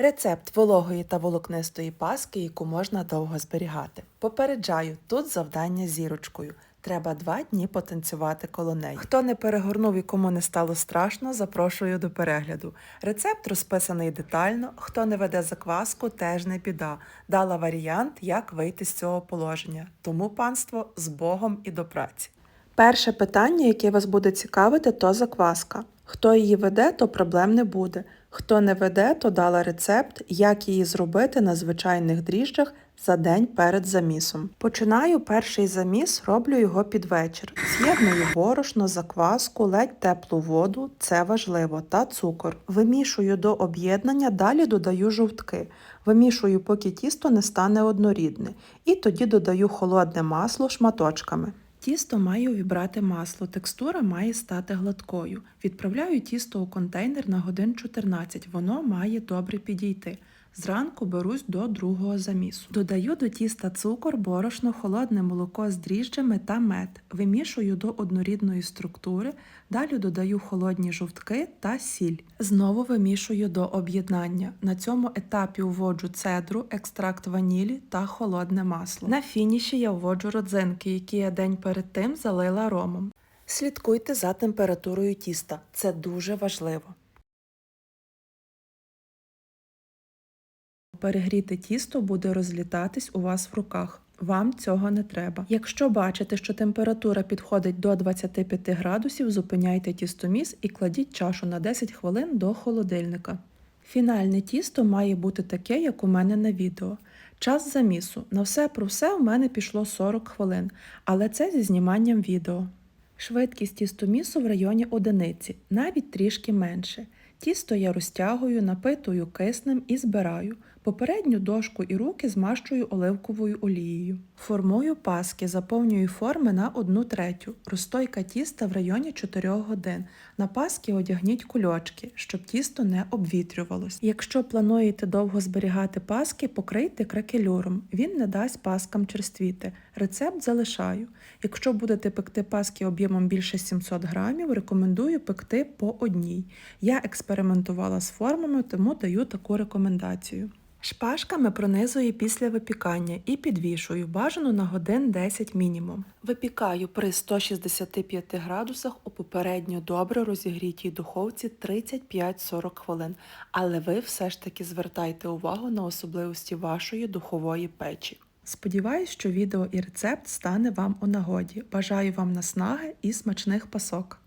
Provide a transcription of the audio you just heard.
Рецепт вологої та волокнистої паски, яку можна довго зберігати. Попереджаю, тут завдання зірочкою. Треба два дні потанцювати коло неї. Хто не перегорнув і кому не стало страшно, запрошую до перегляду. Рецепт розписаний детально. Хто не веде закваску, теж не біда. Дала варіант, як вийти з цього положення. Тому панство з Богом і до праці. Перше питання, яке вас буде цікавити, то закваска. Хто її веде, то проблем не буде. Хто не веде, то дала рецепт, як її зробити на звичайних дріжджах за день перед замісом. Починаю перший заміс, роблю його під вечір. З'єдную борошно, закваску, ледь теплу воду, це важливо, та цукор. Вимішую до об'єднання, далі додаю жовтки. Вимішую, поки тісто не стане однорідне. І тоді додаю холодне масло шматочками. Тісто має увібрати масло, текстура має стати гладкою. Відправляю тісто у контейнер на годин 14, воно має добре підійти. Зранку берусь до другого замісу. Додаю до тіста цукор, борошно, холодне молоко з дріжджами та мед. Вимішую до однорідної структури, далі додаю холодні жовтки та сіль. Знову вимішую до об'єднання. На цьому етапі вводжу цедру, екстракт ванілі та холодне масло. На фініші я вводжу родзинки, які я день перед тим залила ромом. Слідкуйте за температурою тіста, це дуже важливо. Перегріте тісто буде розлітатись у вас в руках. Вам цього не треба. Якщо бачите, що температура підходить до 25 градусів, зупиняйте тістоміс і кладіть чашу на 10 хвилин до холодильника. Фінальне тісто має бути таке, як у мене на відео. Час замісу. На все про все у мене пішло 40 хвилин, але це зі зніманням відео. Швидкість тістомісу в районі одиниці, навіть трішки менше. Тісто я розтягую, напитую киснем і збираю. Попередню дошку і руки змащую оливковою олією. Формую паски, заповнюю форми на 1 третю. Розстойка тіста в районі 4 годин. На паски одягніть кульочки, щоб тісто не обвітрювалось. Якщо плануєте довго зберігати паски, покрийте кракелюром. Він не дасть паскам черствіти. Рецепт залишаю. Якщо будете пекти паски об'ємом більше 700 грамів, рекомендую пекти по одній. Я експериментувала з формами, тому даю таку рекомендацію. Шпажками пронизую після випікання і підвішую бажано на годин 10 мінімум. Випікаю при 165 градусах у попередньо добре розігрітій духовці 35-40 хвилин, але ви все ж таки звертайте увагу на особливості вашої духової печі. Сподіваюсь, що відео і рецепт стане вам у нагоді. Бажаю вам наснаги і смачних пасок!